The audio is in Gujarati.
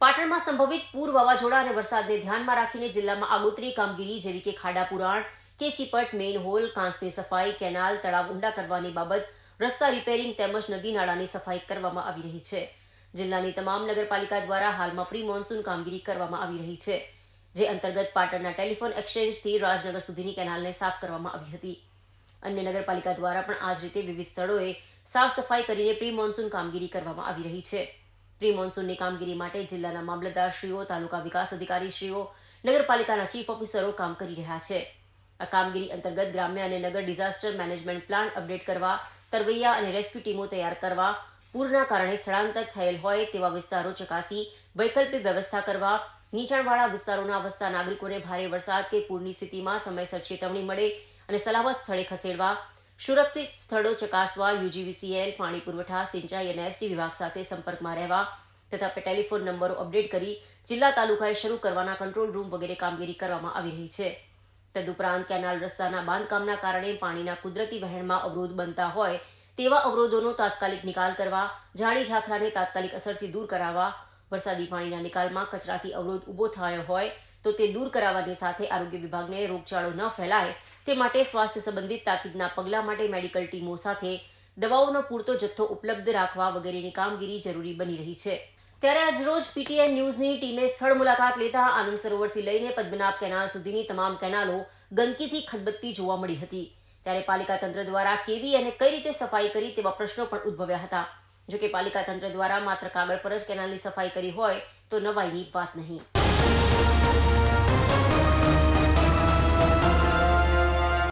પાટણમાં સંભવિત પૂર વાવાઝોડા અને વરસાદને ધ્યાનમાં રાખીને જિલ્લામાં આગોતરી કામગીરી જેવી કે ખાડા પુરાણ કેચીપટ મેઇન હોલ, કાંસની સફાઈ, કેનાલ, તળાવ ઊંડા કરવાની બાબત, રસ્તા રિપેરિંગ તેમજ નદી નાળાની સફાઈ કરવામાં આવી રહી છે. જિલ્લાની તમામ નગરપાલિકા દ્વારા હાલમાં પ્રી મોન્સૂન કામગીરી કરવામાં આવી રહી છે, જે અંતર્ગત પાટણના ટેલિફોન એક્સચેન્જથી રાજનગર સુધીની કેનાલને સાફ કરવામાં આવી હતી. અન્ય નગરપાલિકા દ્વારા પણ આ જ રીતે વિવિધ સ્થળોએ સાફ સફાઈ કરીને પ્રી મોન્સૂન કામગીરી કરવામાં આવી રહી છે. પ્રી મોન્સૂનની કામગીરી માટે જિલ્લાના મામલતદારશ્રીઓ, તાલુકા વિકાસ અધિકારીશ્રીઓ, નગરપાલિકાના ચીફ ઓફિસરો કામ કરી રહ્યા છે. આ કામગીરી અંતર્ગત ગ્રામ્ય અને નગર ડિઝાસ્ટર મેનેજમેન્ટ પ્લાન અપડેટ કરવા, તરવૈયા અને રેસ્ક્યુ ટીમો તૈયાર કરવા, પૂરના કારણે સ્થળાંતર થયેલ હોય તેવા વિસ્તારો ચકાસી, વૈકલ્પિક વ્યવસ્થા કરવા, નીચાણવાળા વિસ્તારોના વસતા નાગરિકોને ભારે વરસાદ કે પૂરની સ્થિતિમાં સમયસર ચેતવણી મળે અને સલામત સ્થળે ખસેડવા સુરક્ષિત સ્થળો ચકાસવા યુજીવીસીએલ પાણી પુરવઠા, સિંચાઈ અને એસટી વિભાગ સાથે સંપર્કમાં રહેવા તથા ટેલિફોન નંબરો અપડેટ કરી જિલ્લા તાલુકાએ શરૂ કરવાના કંટ્રોલ રૂમ વગેરે કામગીરી કરવામાં આવી રહી છે. તદુપરાંત કેનાલ રસ્તાના બાંધકામના કારણે પાણીના કુદરતી વહેણમાં અવરોધ બનતા હોય તેવા અવરોધોનો તાત્કાલિક નિકાલ કરવા, ઝાડી ઝાખરાને તાત્કાલિક અસરથી દૂર કરાવવા, વરસાદી પાણીના નિકાલમાં કચરાથી અવરોધ ઊભો થયો હોય તો તે દૂર કરાવવાની સાથે આરોગ્ય વિભાગને રોગચાળો ન ફેલાય તે માટે સ્વાસ્થ્ય સંબંધિત તાકીદના પગલાં માટે મેડિકલ ટીમો સાથે દવાઓનો પૂરતો જથ્થો ઉપલબ્ધ રાખવા વગેરેની કામગીરી જરૂરી બની રહી છે. ત્યારે આજરોજ પીટીએન ન્યૂઝની ટીમે સ્થળ મુલાકાત લેતા આનંદ સરોવરથી લઈને પદ્મનાભ કેનાલ સુધીની તમામ કેનાલો ગંદકીથી ખદબત્તી જોવા મળી હતી. ત્યારે પાલિકા તંત્ર દ્વારા કેવી અને કઈ રીતે સફાઈ કરી તેવા પ્રશ્નો પણ ઉદ્ભવ્યા હતા. જોકે પાલિકા તંત્ર દ્વારા માત્ર કાગળ પર જ કેનાલની સફાઈ કરી હોય તો નવાઈની વાત નહીં.